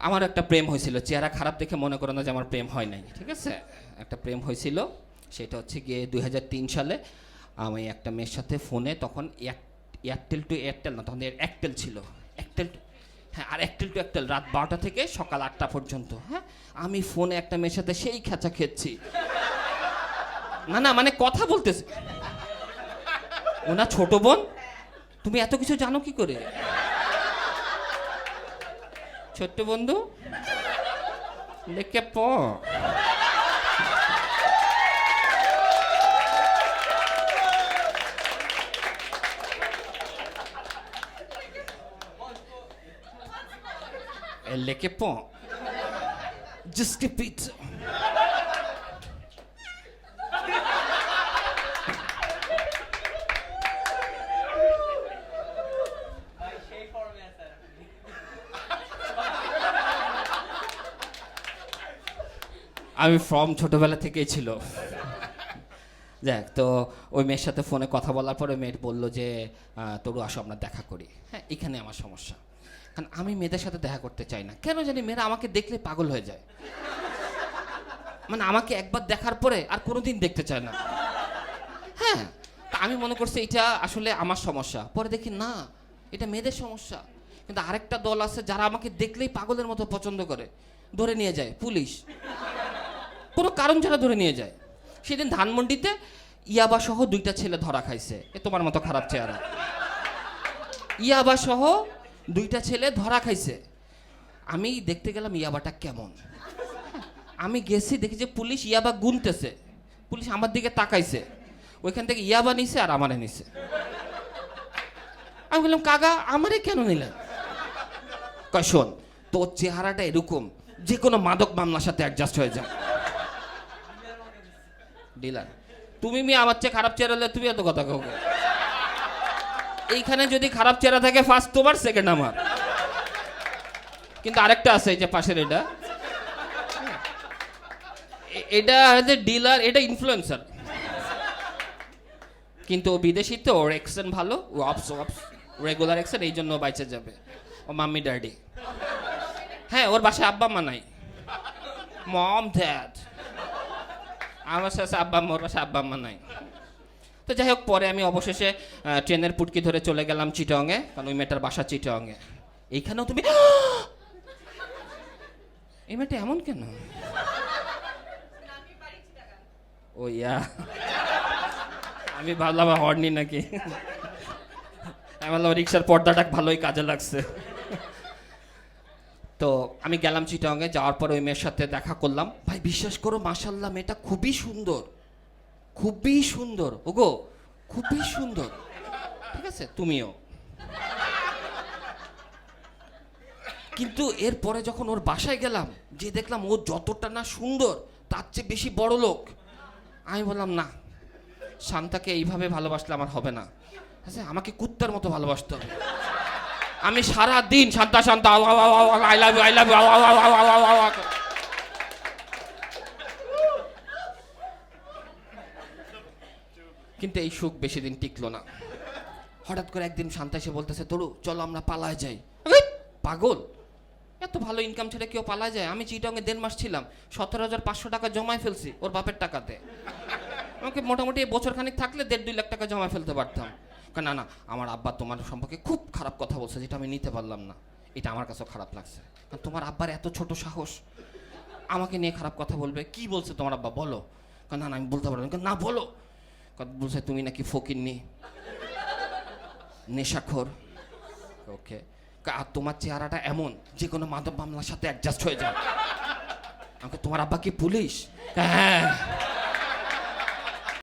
আমার একটা প্রেম হয়েছিল, চেহারা খারাপ দেখে মনে করো না যে আমার প্রেম হয় নাই, ঠিক আছে? একটা প্রেম হয়েছিল, সেটা হচ্ছে গিয়ে দুই হাজার তিন সালে আমি একটা মেয়ের সাথে ফোনে তখন এয়ার- এয়ারটেল টু এয়ারটেল না, তখন এয়ারটেল ছিল, এয়ারটেল টু- হ্যাঁ আর এয়ারটেল টু এয়ারটেল রাত বারোটা থেকে সকাল আটটা পর্যন্ত হ্যাঁ? আমি ফোনে একটা মেয়ের সাথে সেই খেঁচা খেচ্ছি না না মানে কথা বলতেছে। ওনা ছোট বোন, তুমি এত কিছু জানো কি করে? ছোট্ট বন্ধু লেখে প লেখে প Just a আমি ফর্ম ছোটবেলা থেকেই ছিল। যাক, তো ওই মেয়ের সাথে ফোনে কথা বলার পরে মেয়ের বলল যে তরু আসো, আমরা দেখা করি। হ্যাঁ এখানে আমার সমস্যা। কারণ আমি মেয়েদের সাথে দেখা করতে চাই না। কেন জানি মেয়েরা আমাকে দেখলে পাগল হয়ে যায়। মানে আমাকে একবার দেখার পরে আর কোনোদিন দেখতে চায় না। হ্যাঁ তা আমি মনে করছি এটা আসলে আমার সমস্যা। পরে দেখি না, এটা মেয়েদের সমস্যা। কিন্তু আরেকটা দল আছে যারা আমাকে দেখলেই পাগলের মতো পছন্দ করে। ধরে নিয়ে যায়, পুলিশ। কোনো কারণ ছাড়া ধরে নিয়ে যায়। সেদিন ধানমন্ডিতে ইয়াবা সহ দুইটা ছেলে ধরা খাইছে। এ তোমার মতো খারাপ চেহারা। ইয়াবা সহ দুইটা ছেলে ধরা খাইছে। আমি দেখতে গেলাম ইয়াবাটা কেমন। আমি গেছি, দেখি যে পুলিশ ইয়াবা গুনতেছে। পুলিশ আমার দিকে তাকাইছে। ওইখান থেকে ইয়াবা নিছে আর আমারে নিছে। আমি বললাম, কাকা, আমারে কেন নিলেন? কয়, শোন, তোর চেহারাটা এরকম যে কোনো মাদক মামলার সাথে অ্যাডজাস্ট হয়ে যায় ডিলার। তুমি মি আমার চেয়ে খারাপ চেহারা হলে তুমি এত কথা কাউকে এইখানে যদি খারাপ চেহারা থাকে ফার্স্ট তোমার সেকেন্ড আমার। কিন্তু আরেকটা আছে যে পাশের এটা। এটা হচ্ছে ডিলার, এটা ইনফ্লুয়েন্সার কিন্তু বিদেশি তো ওর এক্সেন ভালো, ও অপস অপস রেগুলার এক্সেন এই জন্য বাইচে যাবে। ও মাম্মি, ড্যাডি। হ্যাঁ ওর বাসায় আব্বা মা নাই। মম ড্যাড আমার সাথে আব্বা বাসায় আব্বা আম্মা নাই। তো যাই হোক, পরে আমি অবশেষে ট্রেনের পুটকি ধরে চলে গেলাম চিটংয়ে, কারণ ওই মেয়েটার বাসা চিটংয়ে। এইখানেও তুমি এই মেয়েটা এমন কেন? ও, ইয়া। আমি ভাবলাম হর্নি নাকি? আমি ভাবলাম, রিক্সার পর্দাটা ভালোই কাজে লাগছে। তো আমি গেলাম চিটংয়ে যাওয়ার পর ওই মেয়ের সাথে দেখা করলাম। ভাই, বিশ্বাস করো মাসাল্লাহ মেয়েটা খুবই সুন্দর। খুবই সুন্দর। ওগো, খুবই সুন্দর। ঠিক আছে, তুমিও। কিন্তু এরপরে যখন ওর বাসায় গেলাম, যে দেখলাম ও যতটা না সুন্দর, তার চেয়ে বেশি বড় লোক। আমি বললাম, না, শান্তাকে এইভাবে ভালোবাসলে আমার হবে না। আচ্ছা আমাকে কুত্তার মতো ভালোবাসতে হবে। আমি সারা দিন Shanta Shanta I love I love কিন্তু এই সুখ বেশি দিন টিকলো না হঠাৎ করে একদিন শান্তা এসে বলতেছে তরু চলো আমরা পালায় যাই পাগল এত ভালো ইনকাম ছেড়ে কেউ পালায় যায় আমি চিটংয়ে দেড় মাস ছিলাম সতেরো হাজার পাঁচশো টাকা জমায় ফেলছি ওর বাপের টাকাতে আমাকে মোটামুটি বছর খানিক থাকলে দেড় দুই লাখ টাকা জমা ফেলতে পারতাম না না আমার আব্বা তোমার সম্পর্কে খুব খারাপ কথা বলছে যেটা আমি নিতে পারলাম না। এটা আমার কাছেও খারাপ লাগছে। কারণ তোমার আব্বার এত ছোট সাহস আমাকে নিয়ে খারাপ কথা বলবে কি বলছে তোমার আব্বা? বলো। কয়, না না আমি বলতে পারব না। না বলো। কয়, বলছে তুমি নাকি ফকির ফকিরনি নেশাখোর। ওকে। আর তোমার চেহারাটা এমন যে কোনো মাদক মামলার সাথে অ্যাডজাস্ট হয়ে যায়। আমাকে তোমার আব্বা কি পুলিশ? হ্যাঁ।